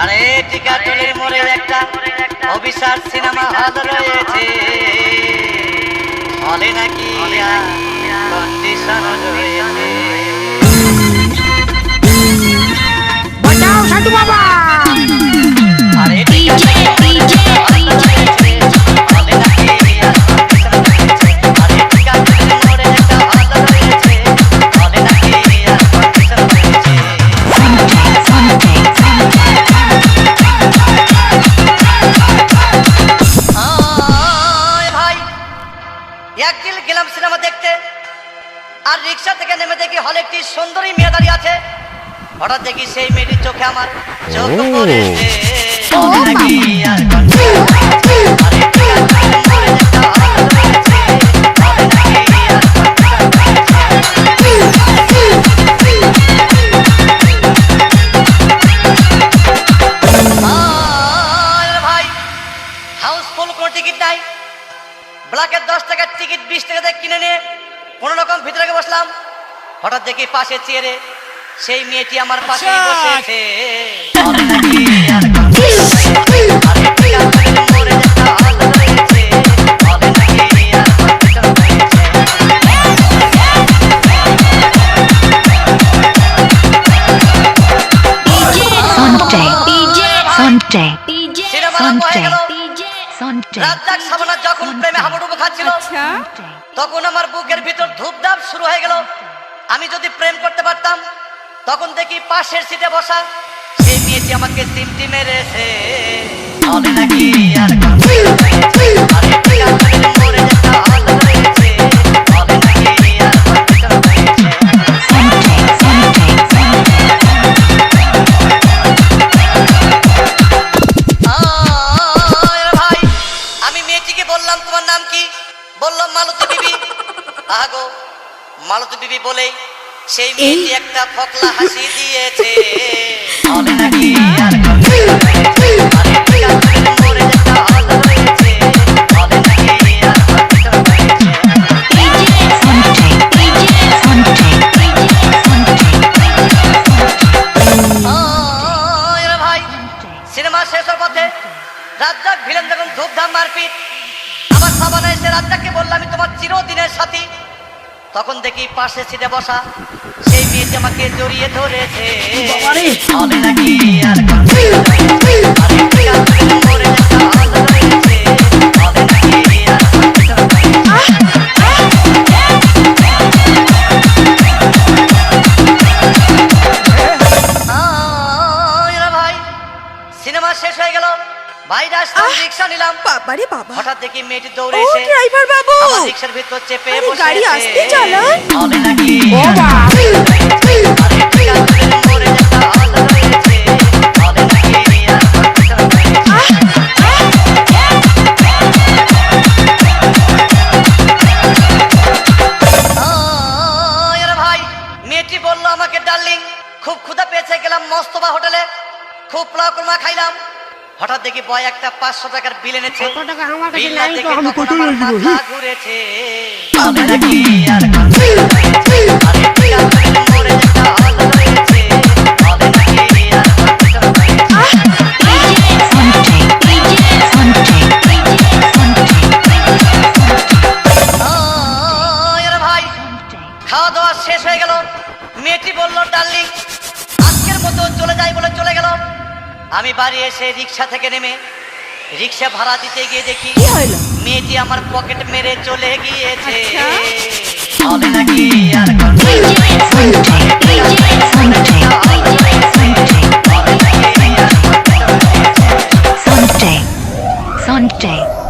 আরে টিকাটলের মোড়ে একটা অভিশাপ সিনেমা হল রয়েছে। হলে নাকি কন্ডিশন রয়েছে। বাঁচাও সাধু বাবা! রিক্সা থেকে নেমে দেখি হলে একটি সুন্দরী মেয়ে দাঁড়িয়ে আছে। হঠাৎ দেখি সেই মেয়েটির চোখে আমার চোখ পড়েছে। টিকিট নাই। ব্ল্যাকের দশ টাকার টিকিট বিশ টাকা কিনে নিয়ে কোনো রকম ভিতরে বসলাম। হঠাৎ দেখি পাশে চেয়ারে সেই মেয়েটি আমার পাশে বসেছে রাজ্জাক সামনা যখন প্রেমে হাবুডুবু খাচ্ছিল আচ্ছা তখন আমার বুকের ভিতর ধূপধাপ শুরু হয়ে গেল আমি যদি প্রেম করতে পারতাম তখন দেখি পাশের সিটে বসা সেই মেয়েটি আমাকে তিনটি মেরেছে বলে নাকি আর আগো মালতী বিবি বলেই সেই মেয়েটি একটা ফকলা হাসি দিয়েছে। বলে নাকি আর বলে রাজ্জাক ভিলেন যখন ধূপধাম মারপিট আমার সাবানা এসে রাজ্জাককে বললাম আমি তোমার চিরদিনের সাথী। তখন দেখি পাশে সিটে বসা সেই মেয়েটি আমাকে জড়িয়ে ধরেছে নাকি আর সিনেমা শেষ হয়ে গেল বাইরে আসলাম রিক্সা নিলাম। বাবারে বাবা। হঠাৎ দেখি মেয়েটি দৌড়ে ও ড্রাইভার বাবু! আমার রিক্সার ভিতর চেপে বসে গাড়ি। আস্তে চালান। নাকি ও বাবা। রে ডার্লিং খুব ক্ষুধা পেয়েছে গেলাম মস্তবা হোটেলে। খুব পোলাও কুরমা খাইলাম। হঠাৎ দেখি বয় একটা পাঁচশো টাকার বিল এনেছে। ঘুরেছে। খাওয়া দাওয়া শেষ হয়ে গেল। মেয়েটি বলল ডার্লিং আমি বাড়ি এসে রিক্সা থেকে নেমে রিক্সা ভাড়া দিতে গিয়ে দেখি মেয়েটি আমার পকেট মেরে চলে গিয়েছে আর Sunday.